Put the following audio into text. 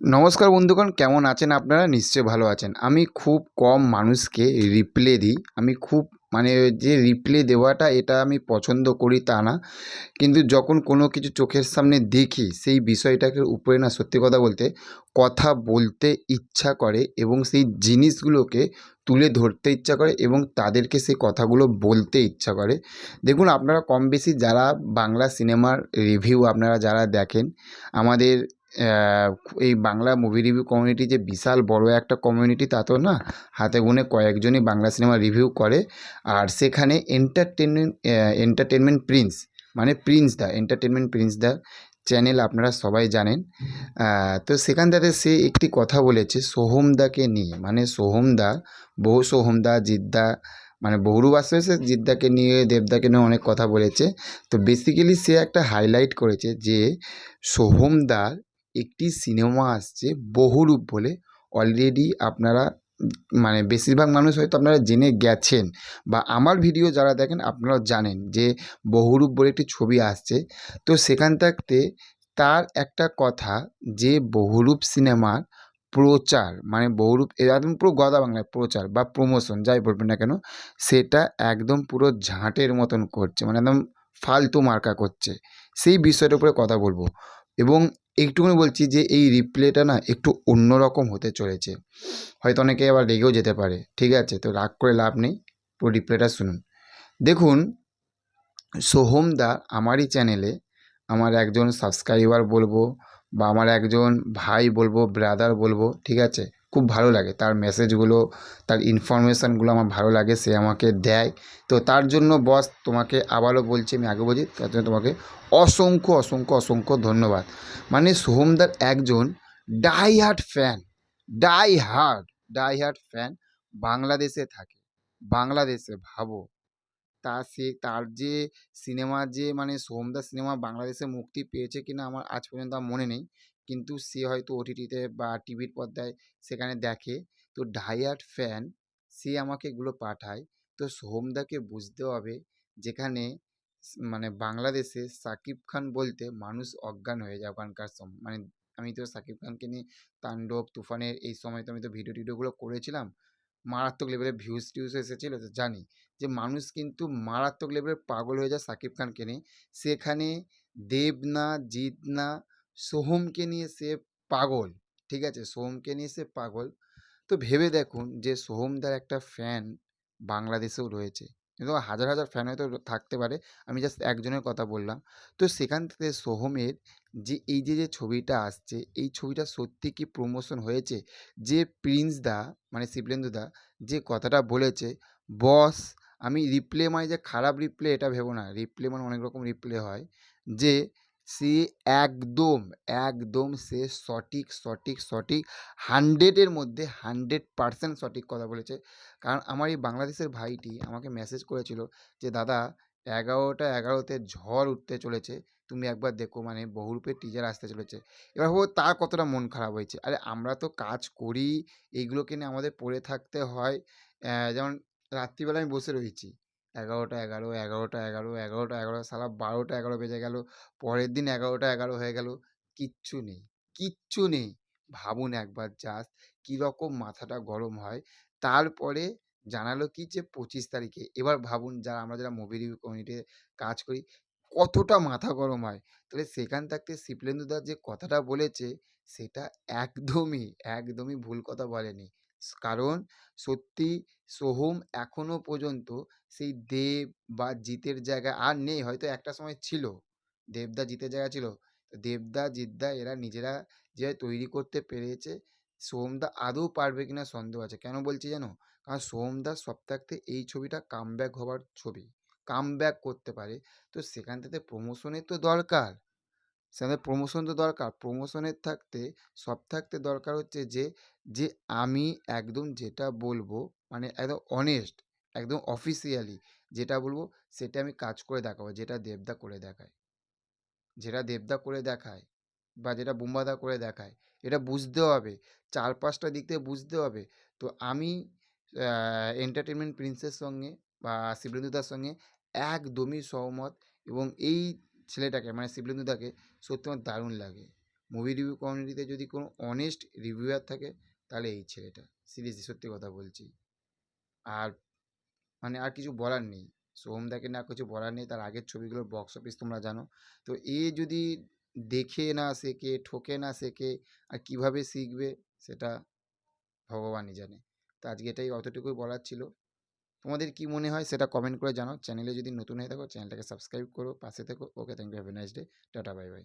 নমস্কার বন্ধুগণ, কেমন আছেন আপনারা? নিশ্চয়ই ভালো আছেন। আমি খুব কম মানুষকে রিপ্লে দিই। আমি খুব মানে যে রিপ্লে দেওয়াটা এটা আমি পছন্দ করি তা না। কিন্তু যখন কোনো কিছু চোখের সামনে দেখি, সেই বিষয়টাকে উপরে না, সত্যি কথা বলতে কথা বলতে ইচ্ছা করে এবং সেই জিনিসগুলোকে তুলে ধরতে ইচ্ছা করে এবং তাদেরকে সেই কথাগুলো বলতে ইচ্ছা করে। দেখুন, আপনারা কম বেশি যারা বাংলা সিনেমার রিভিউ আপনারা যারা দেখেন, আমাদের এই বাংলা মুভি রিভিউ কমিউনিটি যে বিশাল বড় একটা কমিউনিটি তা তো না, হাতে গোনে কয়েকজনই বাংলা সিনেমা রিভিউ করে। আর সেখানে এন্টারটেনমেন্ট এন্টারটেনমেন্ট প্রিন্স মানে prince the entertainment prince the channel আপনারা সবাই জানেন। তো সেখান থেকে সে একটি কথা বলেছে সোহমদাকে নিয়ে। মানে সোহমদা বহু সোহমদা জিদ্দা মানে বহুরূপ আসে সে জিদ্দাকে নিয়ে দেবদাকে নিয়ে অনেক কথা বলেছে। তো বেসিক্যালি সে একটা হাইলাইট করেছে যে সোহমদার একটি সিনেমা আসছে বহুরূপ বলে। অলরেডি আপনারা মানে বেশিরভাগ মানুষ হয়তো আপনারা জেনে গেছেন বা আমার ভিডিও যারা দেখেন আপনারা জানেন যে বহুরূপ বলে একটি ছবি আসছে। তো সেখান থাকতে তার একটা কথা যে বহুরূপ সিনেমার প্রচার মানে বহুরূপ একদম পুরো গদা বাংলায় প্রচার বা প্রমোশন যাই বলবেন না কেন, সেটা একদম পুরো ঝাঁটের মতন করছে মানে একদম ফালতু মার্কা করছে। সেই বিষয়টার উপরে কথা বলব। এবং এইটুকুনি বলছি যে এই রিপ্লেটা না একটু অন্য রকম হতে চলেছে। হয়তো অনেকে আবার রেগেও যেতে পারে, ঠিক আছে? তো রাগ করে লাভ নেই, পুরো রিপ্লেটা শুনুন। দেখুন, সোহম দা আমারই চ্যানেলে আমার একজন সাবস্ক্রাইবার বলব বা আমার একজন ভাই বলব ব্রাদার বলব, ঠিক আছে? খুব ভালো লাগে। তার মেসেজগুলো তার ইনফরমেশানগুলো আমার ভালো লাগে, সে আমাকে দেয়। তো তার জন্য বস তোমাকে আবারও বলছি, আমি আগে বলছি, তার জন্য তোমাকে অসংখ্য অসংখ্য অসংখ্য ধন্যবাদ। মানে সোহমদার একজন die hard fan die hard die hard fan বাংলাদেশে থাকে, বাংলাদেশে ভাবো। তা সে, তার যে সিনেমা যে মানে সোহমদার সিনেমা বাংলাদেশে মুক্তি পেয়েছে কিনা আমার আজ পর্যন্ত মনে নেই। কিন্তু সে হয়তো ওটিটিতে বা টিভির পর্দায় সেখানে দেখে। তো ডাইহার্ট ফ্যান, সে আমাকে এগুলো পাঠায়। তো সোহমদাকে বুঝতে হবে যেখানে মানে বাংলাদেশে সাকিব খান বলতে মানুষ অজ্ঞান হয়ে যায় ওখানকার সময় মানে আমি তো সাকিব খানকে নিয়ে তাণ্ডব, তুফানের এই সময় তো আমি তো ভিডিও টিডিওগুলো করেছিলাম। মারাত্মক লেভেলে ভিউজ টিউজ এসেছিল, তো জানি যে মানুষ কিন্তু মারাত্মক লেভেলে পাগল হয়ে যায় সাকিব খানকে নিয়ে। সেখানে দেব না, জিৎ না সোহমকে নিয়ে সে পাগল, ঠিক আছে? সোহমকে নিয়ে সে পাগল। তো ভেবে দেখুন যে সোহমদার একটা ফ্যান বাংলাদেশেও রয়েছে। কিন্তু হাজার হাজার ফ্যান হয়তো থাকতে পারে। আমি জাস্ট একজনের কথা বললাম। তো সেখান থেকে সোহমের যে, এই যে যে, ছবিটা আসছে, এই ছবিটা সত্যি কি প্রমোশন হয়েছে? যে প্রিন্স দা মানে শিবলেন্দু দা, যে, কথাটা বলেছে বস আমি রিপ্লে মানে যে, খারাপ রিপ্লে এটা ভেবো না। রিপ্লে মানে অনেক রকম রিপ্লে হয়। যে সে একদম একদম সে সঠিক সঠিক সঠিক হান্ড্রেডের মধ্যে হান্ড্রেড পারসেন্ট সঠিক কথা বলেছে। কারণ আমার এই বাংলাদেশের ভাইটি আমাকে মেসেজ করেছিল যে, দাদা, এগারোটা এগারোতে ঝড় উঠতে চলেছে। তুমি একবার দেখো মানে বহুরূপের টিজার আসতে চলেছে। এবার ভাবো তার কতটা মন খারাপ হয়েছে। আরে, আমরা তো কাজ করি এইগুলোকে নিয়ে আমাদের পড়ে থাকতে হয়। যেমন রাত্রিবেলা আমি বসে রয়েছি। এগারোটা এগারো এগারোটা এগারো এগারোটা এগারো, সালা বারোটা এগারো বেজে গেল, পরের দিন এগারোটা এগারো হয়ে গেল, কিচ্ছু নেই কিচ্ছু নেই। ভাবুন একবার জাস্ট কীরকম মাথাটা গরম হয়। তারপরে জানালো কি যে পঁচিশ তারিখে। এবার ভাবুন যারা, আমরা যারা মুভি রিভিউ কমিউনিটিতে কাজ করি, কতটা মাথা গরম হয়। তাহলে সেখান থাকতে শিবলেন্দুদার যে কথাটা বলেছে, সেটা একদমই একদমই ভুল কথা বলেনি। কারণ সত্যি সোহম এখনও পর্যন্ত সেই দেব বা জিতের জায়গায় আর নেই। হয়তো একটা সময় ছিল, দেবদা জিতের জায়গা ছিল। দেবদা, জিদ্দা এরা নিজেরা যে তৈরি করতে পেরেছে, সোহমদা আদৌ পারবে কিনা সন্দেহ আছে। কেন বলছি জানো? কারণ সোহমদা থাকতে এই ছবিটা কামব্যাক হওয়ার ছবি কামব্যাক করতে পারে। তো সেখান থেকে প্রমোশনের তো দরকার। সেখানে প্রমোশন তো দরকার। প্রমোশনের থাকতে, সব থাকতে দরকার হচ্ছে যে যে আমি একদম যেটা বলব মানে একদম অনেস্ট একদম অফিসিয়ালি যেটা বলব, সেটা আমি কাজ করে দেখাবো, যেটা দেবদা করে দেখায়। যেটা দেবদা করে দেখায় বা যেটা বুম্বাদা করে দেখায়, এটা বুঝতে হবে। চার পাঁচটা দিক থেকে বুঝতে হবে। তো আমি এন্টারটেনমেন্ট প্রিন্সের সঙ্গে বা শিবলেন্দুদার সঙ্গে একদমই সহমত এবং এই ছেলেটাকে মানে শিবলেন্দুদাকে সত্যি আমার দারুণ লাগে। মুভি রিভিউ কমিউনিটিতে যদি কোনো অনেস্ট রিভিউয়ার থাকে, তাহলে এই ছেলেটা সিরিয়াসলি সত্যি কথা বলছি। আর মানে আর কিছু বলার নেই। সোহমদাকে না কিছু বলার নেই, তার আগের ছবিগুলোর বক্স অফিস তোমরা জানো। তো এ যদি দেখে না শেখে, ঠকে না শেখে, আর কীভাবে শিখবে, সেটা ভগবানই জানে। তো আজকে এটাই অতটুকুই বলার ছিল। তোমাদের কি মনে হয় সেটা কমেন্ট করে জানাও। চ্যানেলে যদি নতুন হয়ে থাকো চ্যানেলটাকে সাবস্ক্রাইব করো, পাশে থেকো। Okay thank you have a nice day tata bye bye